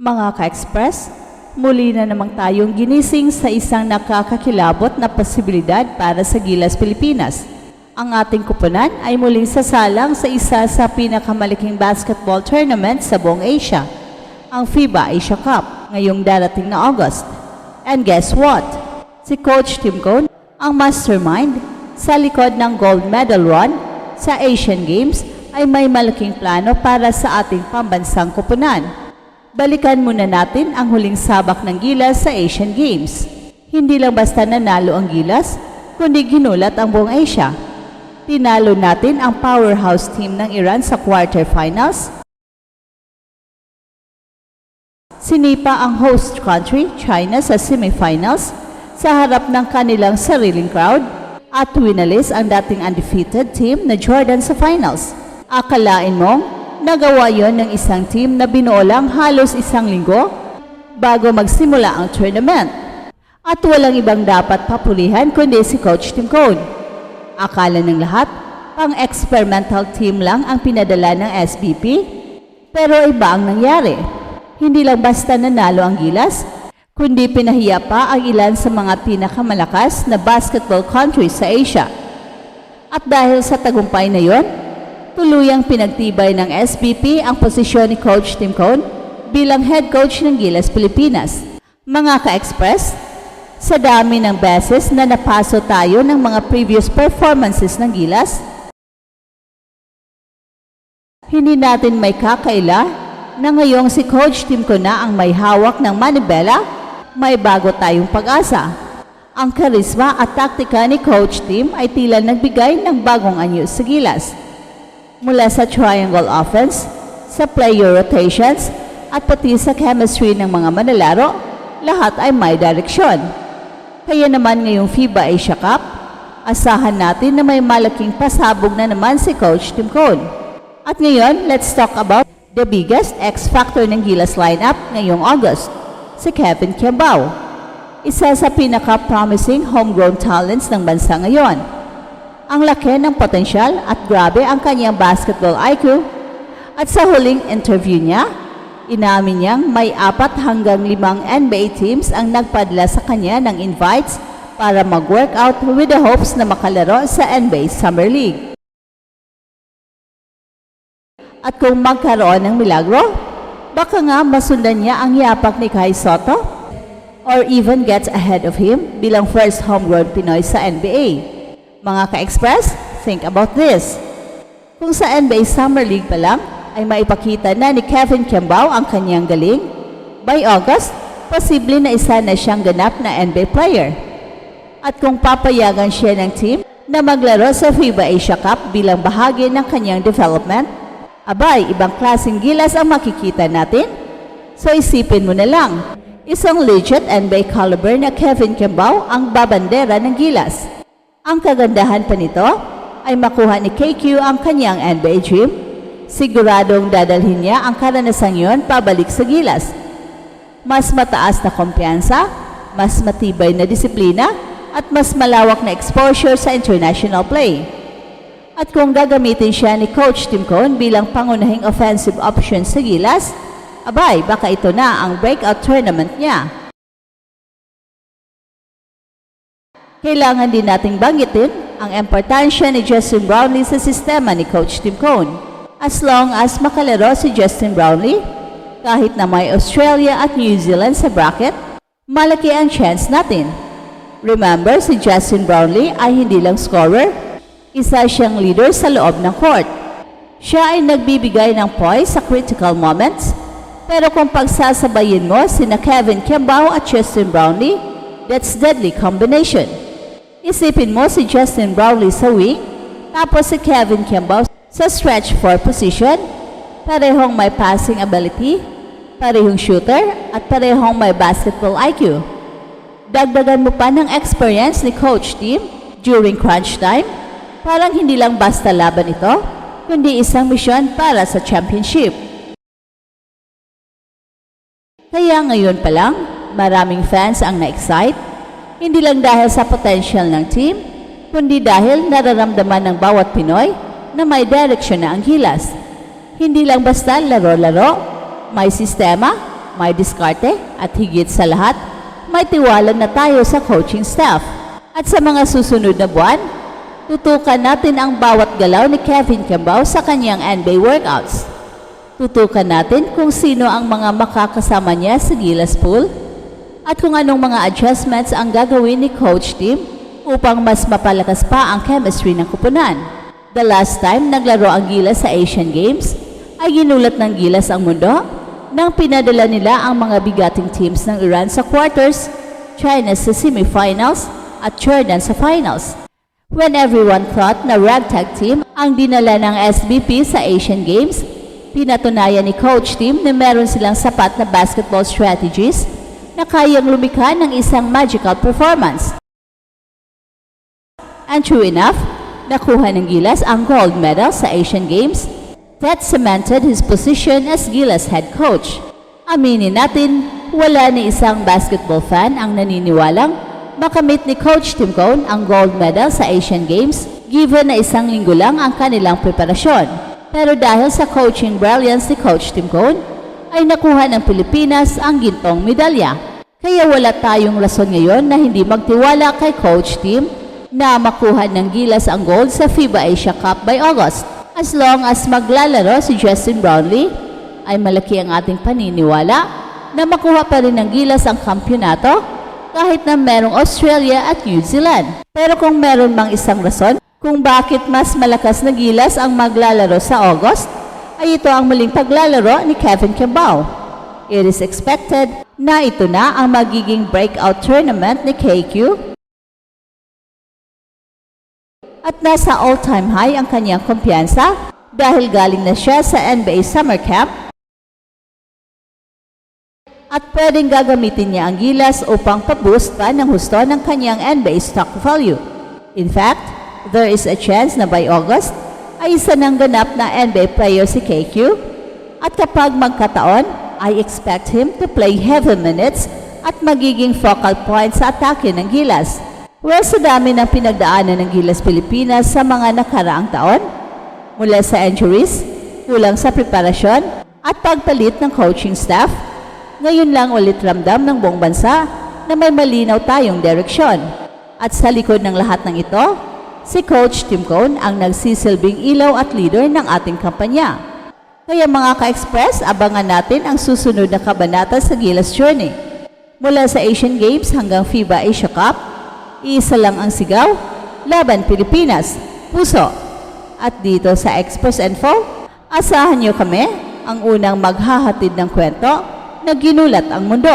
Mga ka-express, muli na namang tayong ginising sa isang nakakakilabot na posibilidad para sa Gilas Pilipinas. Ang ating kupunan ay muling sasalang sa isa sa pinakamalaking basketball tournament sa buong Asia, ang FIBA Asia Cup, ngayong darating na August. And guess what? Si Coach Tim Cone, ang mastermind sa likod ng gold medal run sa Asian Games ay may malaking plano para sa ating pambansang kupunan. Balikan muna natin ang huling sabak ng Gilas sa Asian Games. Hindi lang basta nanalo ang Gilas, kundi ginulat ang buong Asia. Tinalo natin ang powerhouse team ng Iran sa quarterfinals. Sinipa ang host country, China, sa semifinals sa harap ng kanilang sariling crowd at winalis ang dating undefeated team na Jordan sa finals. Akalain mong nagawa yon ng isang team na binuo lang halos isang linggo bago magsimula ang tournament. At walang ibang dapat papulihan kundi si Coach Tim Cone. Akala ng lahat, pang-experimental team lang ang pinadala ng SBP, pero iba ang nangyari. Hindi lang basta nanalo ang Gilas, kundi pinahiya pa ang ilan sa mga pinakamalakas na basketball countries sa Asia. At dahil sa tagumpay na yon, tuluyang pinagtibay ng SBP ang posisyon ni Coach Tim Cone bilang head coach ng Gilas Pilipinas. Mga ka-express, sa dami ng beses na napaso tayo ng mga previous performances ng Gilas, hindi natin may kakaila na ngayong si Coach Tim ko na ang may hawak ng manibela, may bago tayong pag-asa. Ang karisma at taktika ni Coach Tim ay tila nagbigay ng bagong anyo sa Gilas. Mula sa triangle offense, sa player rotations, at pati sa chemistry ng mga manlalaro, lahat ay may direksyon. Kaya naman ngayong FIBA Asia Cup, asahan natin na may malaking pasabog na naman si Coach Tim Cone. At ngayon, let's talk about the biggest X factor ng Gilas lineup ngayong August, si Kevin Kiambao. Isa sa pinaka-promising homegrown talents ng bansa ngayon. Ang laki ng potensyal at grabe ang kanyang basketball IQ. At sa huling interview niya, inamin niyang may apat hanggang limang NBA teams ang nagpadla sa kanya ng invites para mag-workout with the hopes na makalaro sa NBA Summer League. At kung magkaroon ng milagro, baka nga masundan niya ang yapak ni Kai Soto or even gets ahead of him bilang first homegrown Pinoy sa NBA. Mga ka-express, think about this. Kung sa NBA Summer League pa lang ay maipakita na ni Kevin Kiambao ang kanyang galing, by August, posible na isa na siyang ganap na NBA player. At kung papayagan siya ng team na maglaro sa FIBA Asia Cup bilang bahagi ng kanyang development, abay, ibang klaseng gilas ang makikita natin. So isipin mo na lang, isang legit NBA caliber na Kevin Kiambao ang babandera ng gilas. Ang kagandahan pa nito ay makuha ni KQ ang kanyang NBA dream. Siguradong dadalhin niya ang karanasang yon pabalik sa gilas. Mas mataas na kumpiyansa, mas matibay na disiplina, at mas malawak na exposure sa international play. At kung gagamitin siya ni Coach Tim Cone bilang pangunahing offensive option sa Gilas, abay, baka ito na ang breakout tournament niya. Kailangan din nating banggitin ang importansya ni Justin Brownlee sa sistema ni Coach Tim Cone. As long as makalaro si Justin Brownlee, kahit na may Australia at New Zealand sa bracket, malaki ang chance natin. Remember, si Justin Brownlee ay hindi lang scorer, isa siyang leader sa loob ng court. Siya ay nagbibigay ng poise sa critical moments, pero kung pagsasabayin mo sina Kevin Kiambao at Justin Brownlee, that's deadly combination. Isipin mo si Justin Brownlee sa wing, tapos si Kevin Kiambao sa stretch 4 position, parehong may passing ability, parehong shooter, at parehong may basketball IQ. Dagdagan mo pa ng experience ni Coach Tim during crunch time, parang hindi lang basta laban ito, kundi isang misyon para sa championship. Kaya ngayon pa lang, maraming fans ang na-excite, hindi lang dahil sa potential ng team, kundi dahil nararamdaman ng bawat Pinoy na may direksyon na ang gilas. Hindi lang basta laro-laro, may sistema, may diskarte at higit sa lahat, may tiwala na tayo sa coaching staff. At sa mga susunod na buwan, tutukan natin ang bawat galaw ni Kevin Cambao sa kanyang NBA workouts. Tutukan natin kung sino ang mga makakasama niya sa Gilas Pool at kung anong mga adjustments ang gagawin ni Coach Tim upang mas mapalakas pa ang chemistry ng kupunan. The last time naglaro ang Gilas sa Asian Games ay ginulat ng Gilas ang mundo nang pinadala nila ang mga bigating teams ng Iran sa quarters, China sa semifinals at Jordan sa finals. When everyone thought na ragtag team ang dinala ng SBP sa Asian Games, pinatunayan ni Coach Tim na meron silang sapat na basketball strategies na kayang lumikha ng isang magical performance. And true enough, nakuha ng Gilas ang gold medal sa Asian Games that cemented his position as Gilas head coach. Aminin natin, wala ni isang basketball fan ang naniniwalang makamit ni Coach Tim Cone ang gold medal sa Asian Games given na isang linggo lang ang kanilang preparasyon. Pero dahil sa coaching brilliance ni Coach Tim Cone, ay nakuha ng Pilipinas ang gintong medalya. Kaya wala tayong rason ngayon na hindi magtiwala kay Coach Tim na makuha ng Gilas ang gold sa FIBA Asia Cup by August. As long as maglalaro si Justin Brownlee, ay malaki ang ating paniniwala na makuha pa rin ng Gilas ang kampyonato kahit na merong Australia at New Zealand. Pero kung meron mang isang rason kung bakit mas malakas na Gilas ang maglalaro sa August, ay ito ang muling paglalaro ni Kevin Cabao. It is expected na ito na ang magiging breakout tournament ni KQ at nasa all-time high ang kanyang kumpiyansa dahil galing na siya sa NBA Summer Camp. At pwedeng gagamitin niya ang gilas upang pa-boost pa ng husto ng kanyang NBA stock value. In fact, there is a chance na by August ay isa ng ganap na NBA player si KQ at kapag magkataon, I expect him to play heavy minutes at magiging focal point sa atake ng Gilas. Well, sa dami ng pinagdaanan ng Gilas Pilipinas sa mga nakaraang taon, mula sa injuries, kulang sa preparasyon, at pagpalit ng coaching staff, ngayon lang ulit ramdam ng buong bansa na may malinaw tayong direksyon. At sa likod ng lahat ng ito, si Coach Tim Cone ang nagsisilbing ilaw at leader ng ating kampanya. Kaya mga ka-express, abangan natin ang susunod na kabanata sa Gilas Journey. Mula sa Asian Games hanggang FIBA Asia Cup, iisa lang ang sigaw, Laban Pilipinas, Puso. At dito sa Express Info, asahan niyo kami ang unang maghahatid ng kwento na ginulat ang mundo.